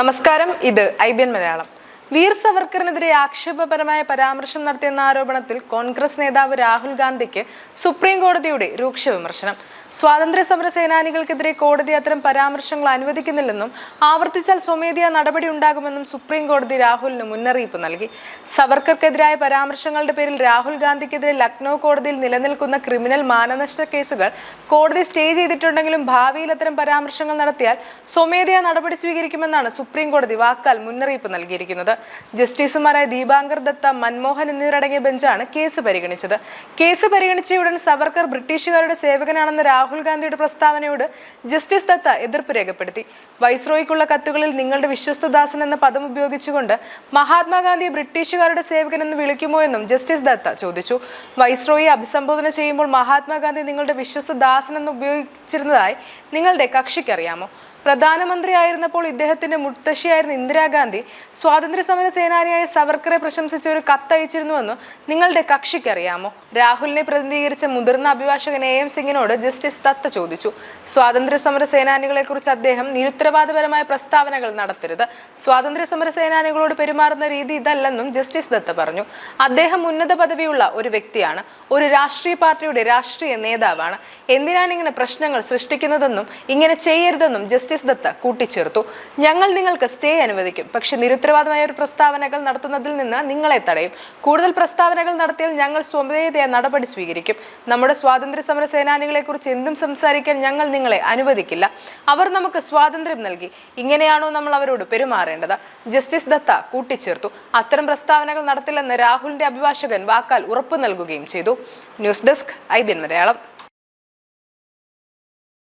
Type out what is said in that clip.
നമസ്കാരം. ഇത് I B N Malayalam. Veer സവർക്കറിനെതിരെ ആക്ഷേപപരമായ പരാമർശം നടത്തിയെന്ന ആരോപണത്തിൽ കോൺഗ്രസ് നേതാവ് രാഹുൽ ഗാന്ധിക്ക് സുപ്രീം കോടതിയുടെ രൂക്ഷ വിമർശനം. സ്വാതന്ത്ര്യ സമര സേനാനികൾക്കെതിരെ കോടതി അത്തരം പരാമർശങ്ങൾ അനുവദിക്കുന്നില്ലെന്നും ആവർത്തിച്ചാൽ സ്വമേധയാ നടപടി ഉണ്ടാകുമെന്നും സുപ്രീം കോടതി രാഹുലിന് മുന്നറിയിപ്പ് നൽകി. സവർക്കർക്കെതിരായ പരാമർശങ്ങളുടെ പേരിൽ രാഹുൽ ഗാന്ധിക്കെതിരെ ലക്നൌ കോടതിയിൽ നിലനിൽക്കുന്ന ക്രിമിനൽ മാനനഷ്ട കേസുകൾ കോടതി സ്റ്റേ ചെയ്തിട്ടുണ്ടെങ്കിലും ഭാവിയിൽ അത്തരം പരാമർശങ്ങൾ നടത്തിയാൽ സ്വമേധയാ നടപടി സ്വീകരിക്കുമെന്നാണ് സുപ്രീം കോടതി വാക്കാൽ മുന്നറിയിപ്പ് നൽകിയിരിക്കുന്നത്. ജസ്റ്റിസുമാരായ ദീപാങ്കർ ദത്ത മൻമോഹൻ എന്നിവരടങ്ങിയ ബെഞ്ചാണ് കേസ് പരിഗണിച്ചത്. കേസ് പരിഗണിച്ചയുടൻ സവർക്കർ ബ്രിട്ടീഷുകാരുടെ സേവകനാണെന്ന രാഹുൽ ഗാന്ധിയുടെ പ്രസ്താവനയോട് ജസ്റ്റിസ് ദത്ത എതിർപ്പ് രേഖപ്പെടുത്തി. വൈസ്രോയ്ക്കുള്ള കത്തുകളിൽ നിങ്ങളുടെ വിശ്വസ്തദാസൻ എന്ന പദം ഉപയോഗിച്ചുകൊണ്ട് മഹാത്മാഗാന്ധിയെ ബ്രിട്ടീഷുകാരുടെ സേവകൻ എന്ന് വിളിക്കുമോ എന്നും ജസ്റ്റിസ് ദത്ത ചോദിച്ചു. വൈസ്രോയെ അഭിസംബോധന ചെയ്യുമ്പോൾ മഹാത്മാഗാന്ധി നിങ്ങളുടെ വിശ്വസ്തദാസൻ എന്ന് ഉപയോഗിച്ചിരുന്നതായി നിങ്ങളുടെ കക്ഷിക്കറിയാമോ? പ്രധാനമന്ത്രിയായിരുന്നപ്പോൾ ഇദ്ദേഹത്തിന്റെ മുത്തശ്ശിയായിരുന്ന ഇന്ദിരാഗാന്ധി സ്വാതന്ത്ര്യ സമര സേനാനിയായ സവർക്കറെ പ്രശംസിച്ച ഒരു കത്തയച്ചിരുന്നുവെന്ന് നിങ്ങളുടെ കക്ഷിക്കറിയാമോ? രാഹുലിനെ പ്രതിനിധീകരിച്ച മുതിർന്ന അഭിഭാഷകൻ എ എം സിംഗിനോട് ജസ്റ്റിസ് ദത്ത ചോദിച്ചു. സ്വാതന്ത്ര്യ സമര സേനാനികളെ കുറിച്ച് അദ്ദേഹം നിരുത്തരവാദപരമായ പ്രസ്താവനകൾ നടത്തരുത്. സ്വാതന്ത്ര്യ സമര സേനാനികളോട് പെരുമാറുന്ന രീതി ഇതല്ലെന്നും ജസ്റ്റിസ് ദത്ത പറഞ്ഞു. അദ്ദേഹം ഉന്നത പദവിയുള്ള ഒരു വ്യക്തിയാണ്. ഒരു രാഷ്ട്രീയ പാർട്ടിയുടെ രാഷ്ട്രീയ നേതാവാണ്. എന്തിനാണ് ഇങ്ങനെ പ്രശ്നങ്ങൾ സൃഷ്ടിക്കുന്നതെന്നും ഇങ്ങനെ ചെയ്യരുതെന്നും ജസ്റ്റിസ് ദത്ത കൂട്ടിച്ചേർത്തു. ഞങ്ങൾ നിങ്ങൾക്ക് സ്റ്റേ അനുവദിക്കും. പക്ഷേ നിരുത്തരവാദമായ ഒരു പ്രസ്താവനകൾ നടത്തുന്നതിൽ നിന്ന് നിങ്ങളെ തടയും. കൂടുതൽ പ്രസ്താവനകൾ നടത്തിയാൽ ഞങ്ങൾ സ്വമേധയാ നടപടി സ്വീകരിക്കും. നമ്മുടെ സ്വാതന്ത്ര്യ സമര സേനാനികളെ കുറിച്ച് എന്തും സംസാരിക്കാൻ ഞങ്ങൾ നിങ്ങളെ അനുവദിക്കില്ല. അവർ നമുക്ക് സ്വാതന്ത്ര്യം നൽകി. ഇങ്ങനെയാണോ നമ്മൾ അവരോട് പെരുമാറേണ്ടത്? ജസ്റ്റിസ് ദത്ത കൂട്ടിച്ചേർത്തു. അത്തരം പ്രസ്താവനകൾ നടത്തില്ലെന്ന് രാഹുലിന്റെ അഭിഭാഷകൻ വാക്കാൽ ഉറപ്പു നൽകുകയും ചെയ്തു. News desk I B Malayalam.